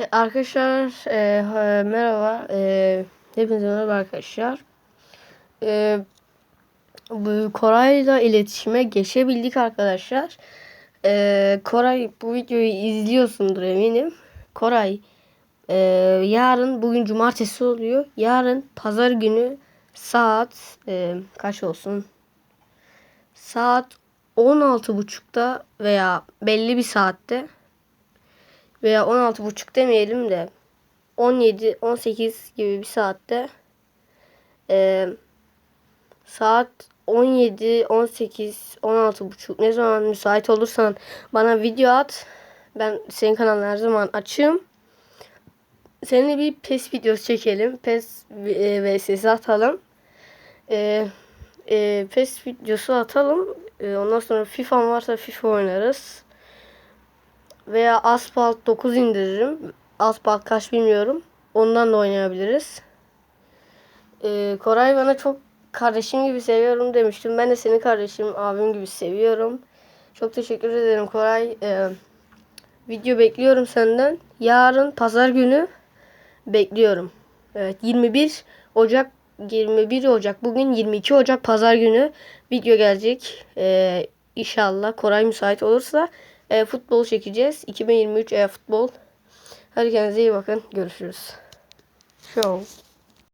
E, Arkadaşlar e, ha- merhaba. E, hepinize merhaba arkadaşlar. E, bu Koray'la iletişime geçebildik arkadaşlar. E, Koray bu videoyu izliyorsundur eminim. Koray e, yarın bugün cumartesi oluyor. Yarın pazar günü saat e, kaç olsun? Saat 16.30'da veya belli bir saatte veya 16.30 demeyelim de 17 18 gibi bir saatte e, saat 17 18 16.30 ne zaman müsait olursan bana video at. Ben senin kanalına her zaman açığım. Seninle bir PES videosu çekelim. PES e, vs atalım. E, e, PES videosu atalım. E, ondan sonra FIFA varsa FIFA oynarız. Veya Asphalt 9 indiririm. Asphalt kaç bilmiyorum. Ondan da oynayabiliriz. Ee, Koray bana çok kardeşim gibi seviyorum demiştim. Ben de seni kardeşim, abim gibi seviyorum. Çok teşekkür ederim Koray. Ee, video bekliyorum senden. Yarın pazar günü bekliyorum. Evet 21 Ocak 21 Ocak bugün 22 Ocak pazar günü video gelecek. Ee, inşallah Koray müsait olursa e, futbol çekeceğiz. 2023 e, futbol. Kendinize iyi bakın. Görüşürüz. Show.